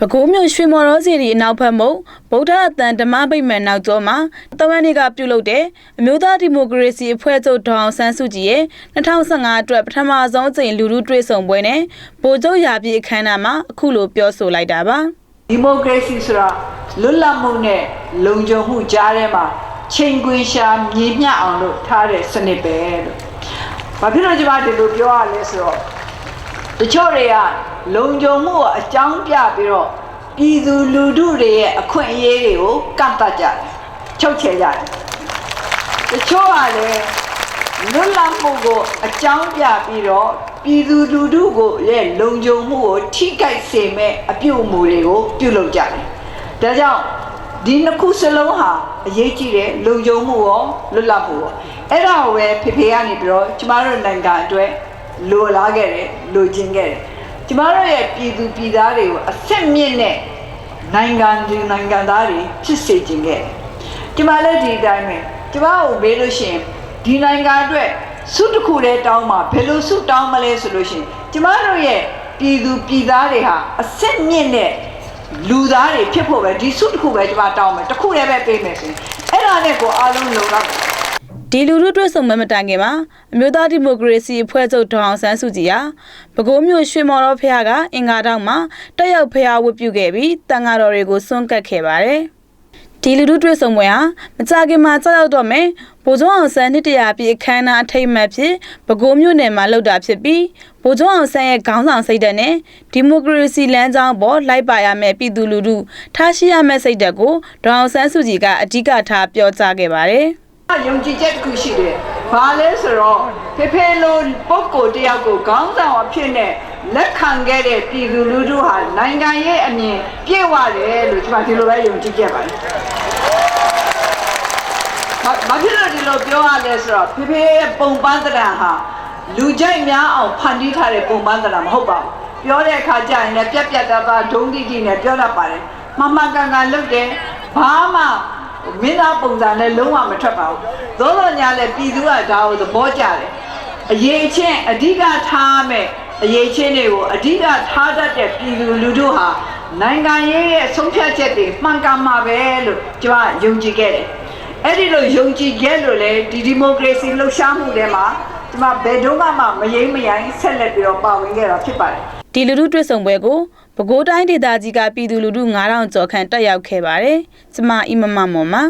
ပဲခူးမြို့ရွှေမော်ရောစီရီအနောက်ဘက်မုတ်ဗုဒ္ဓအတန်ဓမ္မဗိမာန်နောက်ကျောမှာတဝန်တွေကပြုလုပ်တဲ့အမျိုးသားဒီမိုကရေစီအဖွဲ့ချုပ်ဒေါအောင်ဆန်းစုကြည်ရဲ့2015အတွက်ပထမဆုံးအကြိမ်လူထုတွေ့ဆုံပွဲနဲ့ဗိုလ်ချုပ်ရာပြည်အခမ်းအနားမှာအခုလိုပြောဆိုလိုက်တာပါဒီမိုကရေစီဆိုတာလွတ်လပ်မှုနဲ့လုံခြုံမှုကြားထဲမှာချိန်ခွင်ရှာမြေမျှအောင်လို့ထားတဲ့စနစ်ပဲလို့။ဘာဖြစ်လို့ကျွန်မဒီလိုပြောရလဲဆိုတော့ တချို့တွေကလုံခြုံမှုကိုအကြောင်းပြပြီးတော့ပြည်သူလူထုတွေရဲ့အခွင့်အရေးတွေကိုကန့်သတ်ကြတယ်။ချုပ်ချယ်ကြတယ်။တချို့ကလည်းလွတ်လပ်မှုကိုအကြောင်းပြပြီးတော့ပြည်သူလူထုကိုရဲ့လုံခြုံမှုကိုထိခိုက်စေမဲ့အပြုအမူတွေကိုပြုလုပ်ကြတယ်။ဒါကြောင့်ဒီနှစ်ခုစလုံးဟာအရေးကြီးတဲ့လုံခြုံမှုရောလွတ်လပ်မှုရောအဲ့ဒါကိုပဲဖေဖေကနေပြီးတော့ကျမတို့နိုင်ငံအတွက် လိုလားခဲ့တယ်လိုချင်ခဲ့တယ်ကျမတို့ရဲ့ပြည်သူပြည်သားတွေကိုအစစ်မြင့်တဲ့နိုင်ငံသူနိုင်ငံသားတွေဖြစ်စေချင်ခဲ့တယ်ကျမလည်းဒီအတိုင်းပဲကျမကိုမေးလို့ရှိရင်ဒီနိုင်ငံအတွက်စုတစ်ခုတည်းတောင်းမှာဘယ်လိုစုတောင်းမလဲဆိုလို့ရှိရင်ကျမတို့ရဲ့ပြည်သူပြည်သားတွေဟာအစစ်မြင့်တဲ့လူသားတွေဖြစ်ဖို့ပဲဒီစုတစ်ခုပဲကျမတောင်းမယ်တစ်ခုတည်းပဲပေးမယ်ဆိုရင်အဲ့ဒါနဲ့ကိုအားလုံးလုံလောက်တယ် ဒီလူထုတွေ့ဆုံပွဲမတိုင်ခင်မှာအမျိုးသားဒီမိုကရေစီအဖွဲ့ချုပ်ဒေါအောင်ဆန်းစုကြည်ဟာပဲခူးမြို့ရွှေမော်တော်ဖះကအင်္ဂါတောက်မှာတက်ရောက်ဖះဝတ်ပြုခဲ့ပြီးတန်ဃာတော်တွေကိုဆွန့်ကပ်ခဲ့ပါတယ်။ဒီလူထုတွေ့ဆုံပွဲဟာမကြခင်မှာကြောက်ရောက်တော့မယ်ဗိုလ်ချုပ်အောင်ဆန်းနှစ်တရာပြည့်အခမ်းအနားအထိမ်းအမှတ်ဖြစ်ပဲခူးမြို့နယ်မှာလုပ်တာဖြစ်ပြီးဗိုလ်ချုပ်အောင်ဆန်းရဲ့ခေါင်းဆောင်စိတ်ဓာတ်နဲ့ဒီမိုကရေစီလမ်းကြောင်းပေါ်လိုက်ပါရမယ့်ပြည်သူလူထုထားရှိရမယ့်စိတ်ဓာတ်ကိုဒေါအောင်ဆန်းစုကြည်ကအဓိကထားပြောကြားခဲ့ပါတယ်။ ယုံကြည်ချက်တစ်ခုရှိတယ်။ဘာလဲဆိုတော့ဖေဖေလိုပုဂ္ဂိုလ်တယောက်ကိုခေါင်းဆောင်အဖြစ်နဲ့လက်ခံခဲ့တဲ့ပြည်သူလူထုဟာနိုင်ငံရဲ့အမြင်ပြည့်ဝတယ်လို့ကျွန်မဒီလိုပဲယုံကြည်ခဲ့ပါတယ်။ဘာဘာဖြစ်လို့ဒီလိုပြောရလဲဆိုတော့ဖေဖေရဲ့ပုံပန်းတရံဟာလူကြိုက်များအောင်ဖန်တီးထားတဲ့ပုံပန်းတရံမဟုတ်ပါဘူး။ပြောတဲ့အခါကျရင်လည်းပြက်ပြက်သားသားဒုံတိတိနဲ့ပြောတတ်ပါတယ်။မမှန်ကန်ကန်လုပ်တယ်။ဘာမှ မင်းသားပုံစံနဲ့လုံးဝမထွက်ပါဘူး။သို့တော်ညာလဲပြည်သူကဒါကိုသဘောကျတယ်။အရေးချင်းအဓိကထားမဲ့အရေးချင်းတွေကိုအဓိကထားတတ်တဲ့ပြည်သူလူထုဟာနိုင်ငံရေးရဲ့ဆုံးဖြတ်ချက်တွေမှန်ကန်မှာပဲလို့ကျွန်မယုံကြည်ခဲ့တယ်။အဲ့ဒီလိုယုံကြည်ခဲ့လို့လေဒီဒီမိုကရေစီလှုပ်ရှားမှုတွေမှာကျွန်မဘယ်တော့မှမယိမ့်မယိုင်းဆက်လက်ပြီးတော့ပါဝင်ခဲ့တာဖြစ်ပါတယ်။ဒီလူထုတွေ့ဆုံပွဲကို ပဲခူးတိုင်းဒေသကြီးကပြည်သူလူထု9000ကျော်ခန့်တက်ရောက်ခဲ့ပါတယ်။ကျမအီမမမော်မှာ